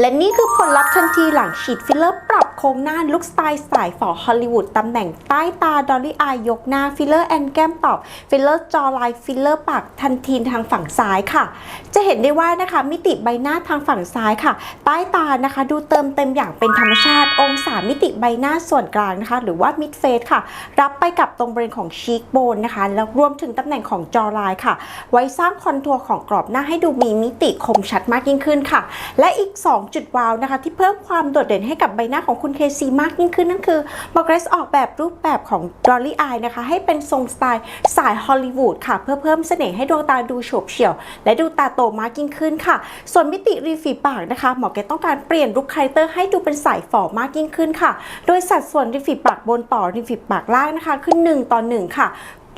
และนี่คือผลลัพธ์ทันทีหลังฉีดฟิลเลอร์ปรับ โครงหน้าลุคสไตล์สายฝอฮอลลีวูดตำแหน่งใต้ตาดอลลี่อายยกหน้าฟิลเลอร์แอนแก้มตอบฟิลเลอร์จอไลน์ฟิลเลอร์ปากทันทีทางฝั่งซ้ายค่ะ จะเห็นได้ว่านะคะมิติใบหน้าทางฝั่งซ้ายค่ะ ใต้ตานะคะ ดูเติมเต็มอย่างเป็นธรรมชาติ องศามิติใบหน้าส่วนกลางนะคะ หรือว่ามิดเฟสค่ะ รับไปกับตรงบริเวณของชีคโบนนะคะ แล้วรวมถึงตำแหน่งของจอไลน์ค่ะ ไว้สร้างคอนทัวร์ของกรอบหน้าให้ดูมีมิติคมชัดมากยิ่งขึ้นค่ะ และอีก 2 จุดว้าวนะคะ ที่เพิ่มความโดดเด่นให้กับใบหน้าของคุณเคซีมากยิ่งขึ้นนั่นคือบอกเรสออกแบบรูปแบบของดอลลี่อายนะคะ ให้เป็นทรงสไตล์สายฮอลลีวูดค่ะ เพื่อเพิ่มเสน่ห์ให้ดวงตาดูโฉบเฉี่ยว และดูตาโตมากยิ่งขึ้นค่ะ ส่วนมิติริมฝีปากนะคะ หมอแกต้องการเปลี่ยนลุคคาแรคเตอร์ให้ดูเป็นสายฝ่อมากยิ่งขึ้นค่ะ โดยสัดส่วนริมฝีปากบนต่อริมฝีปากล่างนะคะคือ1ต่อ1ค่ะ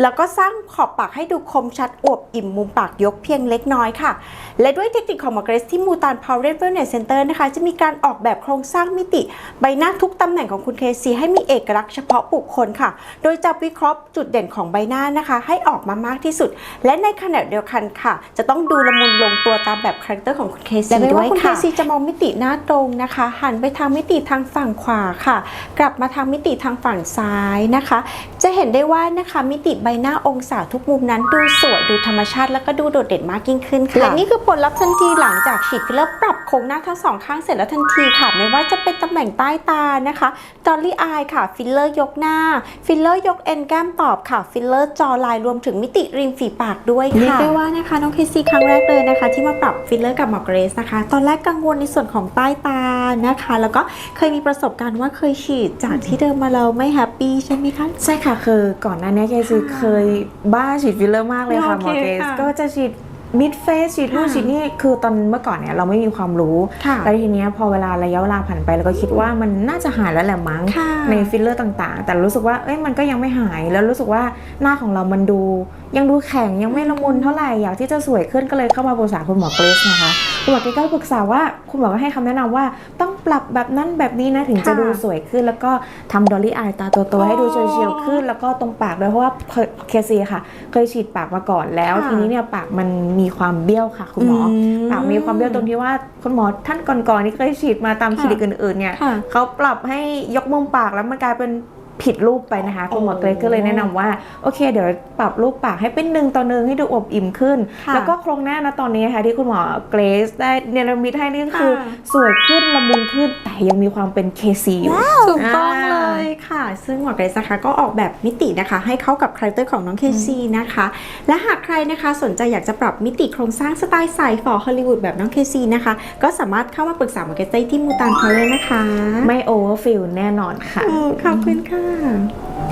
แล้วก็สร้างขอบปากให้ดูคมชัดอวบอิ่มมุมปากยกเพียงเล็กน้อยค่ะ และด้วยเทคนิคของหมอเกรซที่มูตานพาวเวอร์เวลเนสเซ็นเตอร์นะคะ จะมีการออกแบบโครงสร้างมิติ ใบหน้าทุกตำแหน่งของคุณเคซีให้มีเอกลักษณ์เฉพาะบุคคลค่ะ โดยจะวิเคราะห์จุดเด่นของใบหน้านะคะ ให้ออกมามากที่สุด และในขณะเดียวกันค่ะ จะต้องดูละมุนลงตัวตามแบบคาแรคเตอร์ของคุณเคซีและไม่ด้วว่ายคุณค่ะ KC จะมองมิติหน้าตรงนะคะ หันไปทางมิติทางฝั่งขวาค่ะ กลับมาทางมิติทางฝั่งซ้ายนะคะ จะเห็นได้ว่านะคะมิติใบหน้าองศาทุกมุมนั้นดูสวยดูธรรมชาติแล้วก็ดูโดดเด่นมากยิ่งขึ้นค่ะและนี่คือผลลัพธ์ทันทีหลังจากฉีดฟิลเลอร์ปรับโครงหน้าทั้งสองข้างเสร็จแล้วทันทีค่ะ ไม่ว่าจะเป็นตำแหน่งใต้ตานะคะจอลลี่อายค่ะ ฟิลเลอร์ยกหน้า ฟิลเลอร์ยกเอ็นแก้มตอบค่ะ ฟิลเลอร์จอไลน์รวมถึงมิติริมฝีปากด้วยเรียกค่ะได้ว่านะคะน้องเคซีครั้งแรกเลยนะคะ ที่มาปรับฟิลเลอร์กับหมอเกรซนะคะ ตอนแรกกังวลในส่วนของใต้ตานะคะ แล้วก็เคยมีประสบการณ์ว่าเคยฉีดจากที่เดิมมาเราไม่แฮปปี้ใช่ไหมคะใช่ค่ะคือก่อนหน้านี้เคซีค่ะเคยบ้าฉีดฟิลเลอร์มากเลยค่ะโอหมเคอเกสค่ะก็จะฉีดมิดเฟสฉีดนู่นค่ะฉีดนี่คือตอนเมื่อก่อนเนี่ยเราไม่มีความรู้ค่ะแล้วทีเนี้ยพอเวลาระยะเวลาผ่านไปเราก็คิดว่ามันน่าจะหายแล้วแหละมั้งค่ะในฟิลเลอร์ต่างๆ แต่รู้สึกว่าเอ้ยมันก็ยังไม่หายแล้วรู้สึกว่าหน้าของเรามันดู ยังดูแข็งยังไม่ละมุนเท่าไหร่อยากที่จะสวยขึ้นก็เลยเข้ามาปรึกษาคุณหมอเกรซนะคะคุณหมอเกรซก็ปรึกษาว่าคุณหมอก็ให้คำแนะนำว่าต้องปรับแบบนั้นแบบนี้นะถึงจะค่ะดูสวยขึ้น แล้วก็ทำดอลลี่อายตาโตๆให้ดูเฉียวๆขึ้น แล้วก็ตรงปากด้วยเพราะว่าเคซีค่ะ เคยฉีดปากมาก่อนแล้วค่ะทีนี้เนี่ยปากมันมีความเบี้ยวค่ะ คุณหมออมปากมีความเบี้ยวตรงที่ว่าคุณหมอท่านก่อนๆที่เคยฉีดมาตามคลินิกอื่นๆเนี่ยค่ะเขาปรับให้ยกมุมปากแล้วมันกลายเป็น ผิดรูปไปนะคะคุณหมอเกรซก็เลยแนะนำว่าโอเค เดี๋ยวปรับรูปปากให้เป็นหนึ่งต่อหนึ่งให้ดูอวบอิ่มขึ้นค่ะแล้วก็โครงหน้านะตอนนี้ค่ะที่คุณหมอเกรซได้เนรมิตให้นี่ก็คือค่ะสวยขึ้นละมุนขึ้นแต่ยังมีความเป็นเคซีอยู่ถูกต้องอ่าเลยค่ะ ซึ่งหมอเกรซนะคะก็ออกแบบมิตินะคะ ให้เข้ากับคาแรคเตอร์ของน้องเคซีนะคะ และหากใครนะคะสนใจอยากจะปรับมิติโครงสร้างสไตล์สายฝอฮอลลีวูดแบบน้องเคซีนะคะก็สามารถเข้ามาปรึกษาหมอเกรซได้ที่มูตานพาเลนะคะ ไม่โอเวอร์ฟิลแน่นอนค่ะอืมขอบคุณ Yeah.